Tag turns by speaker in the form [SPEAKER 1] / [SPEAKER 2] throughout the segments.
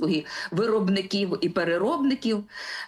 [SPEAKER 1] послуги виробників і переробників.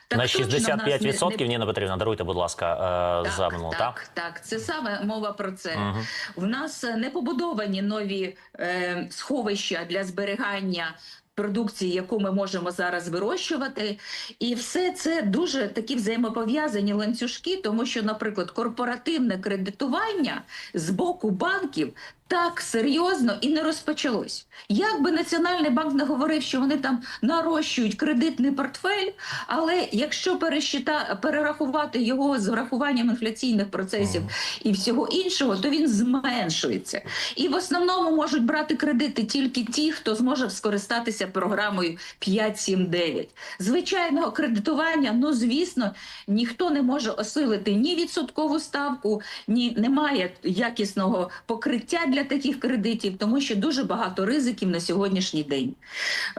[SPEAKER 1] Так
[SPEAKER 2] На
[SPEAKER 1] точно в нас не-
[SPEAKER 2] 65% Ніна Петрівна, даруйте, будь ласка, е,
[SPEAKER 1] так,
[SPEAKER 2] за минулу, так?
[SPEAKER 1] так, так, це саме мова про це.
[SPEAKER 2] Мгм.
[SPEAKER 1] В нас не побудовані нові е, сховища для зберігання. Продукції, яку ми можемо зараз вирощувати, і все це дуже такі взаємопов'язані ланцюжки, тому що, наприклад, корпоративне кредитування з боку банків так серйозно і не розпочалось. Як би Національний банк не говорив, що вони там нарощують кредитний портфель, але якщо пересчита, перерахувати його з врахуванням інфляційних процесів і всього іншого, то він зменшується. І в основному можуть брати кредити тільки ті, хто зможе скористатися програмою 5-7-9. Звичайного кредитування, ну звісно, ніхто не може осилити ні відсоткову ставку, ні немає якісного покриття для таких кредитів, тому що дуже багато ризиків на сьогоднішній день.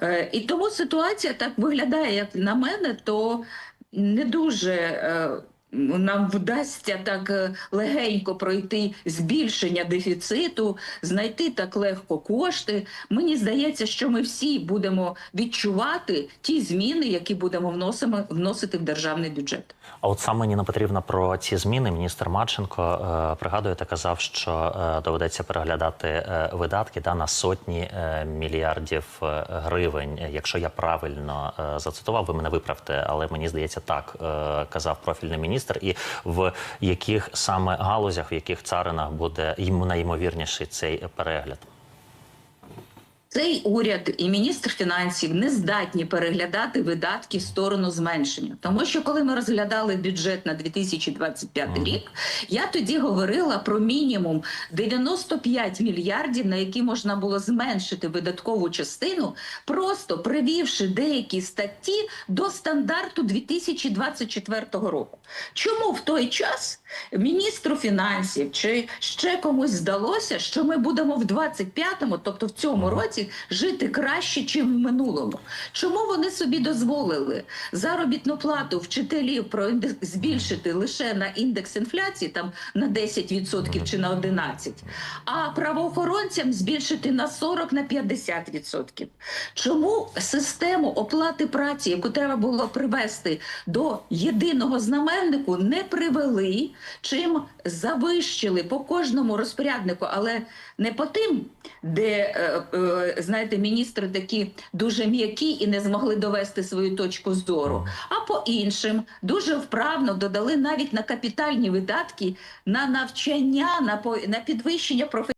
[SPEAKER 1] Е, і тому ситуація так виглядає, як на мене, то не дуже. Нам вдасться так е, легенько пройти збільшення дефіциту, знайти так легко кошти. Мені здається, що ми всі будемо відчувати ті зміни, які будемо вносимо, вносити в державний бюджет.
[SPEAKER 2] А от саме Ніна Петрівна про ці зміни міністр Марченко е, пригадуєте, казав, що е, доведеться переглядати е, видатки да, на сотні е, мільярдів е, гривень. Якщо я правильно е, зацитував, ви мене виправте, але мені здається, так е, казав профільний міністр. І в яких саме галузях, в яких царинах буде йому найімовірніший цей перегляд?
[SPEAKER 1] Цей уряд і міністр фінансів не здатні переглядати видатки в сторону зменшення, тому що коли ми розглядали бюджет на 2025
[SPEAKER 2] Мгм.
[SPEAKER 1] рік, я тоді говорила про мінімум 95 мільярдів, на які можна було зменшити видаткову частину, просто привівши деякі статті до стандарту 2024 року. Чому в той час міністру фінансів чи ще комусь здалося, що ми будемо в 25-му, тобто в цьому році, жити краще, ніж в минулому? Чому вони собі дозволили заробітну плату вчителів проіндекс- збільшити лише на індекс інфляції, там на 10% чи на 11%, а правоохоронцям збільшити на 40 на 50%? Чому систему оплати праці, яку треба було привести до єдиного знаменнику, не привели, чим завищили по кожному розпоряднику, але не по тим, де е, е, знаєте, міністри такі дуже м'які і не змогли довести свою точку зору. А по іншим дуже вправно додали навіть на капітальні видатки на навчання, на підвищення професійної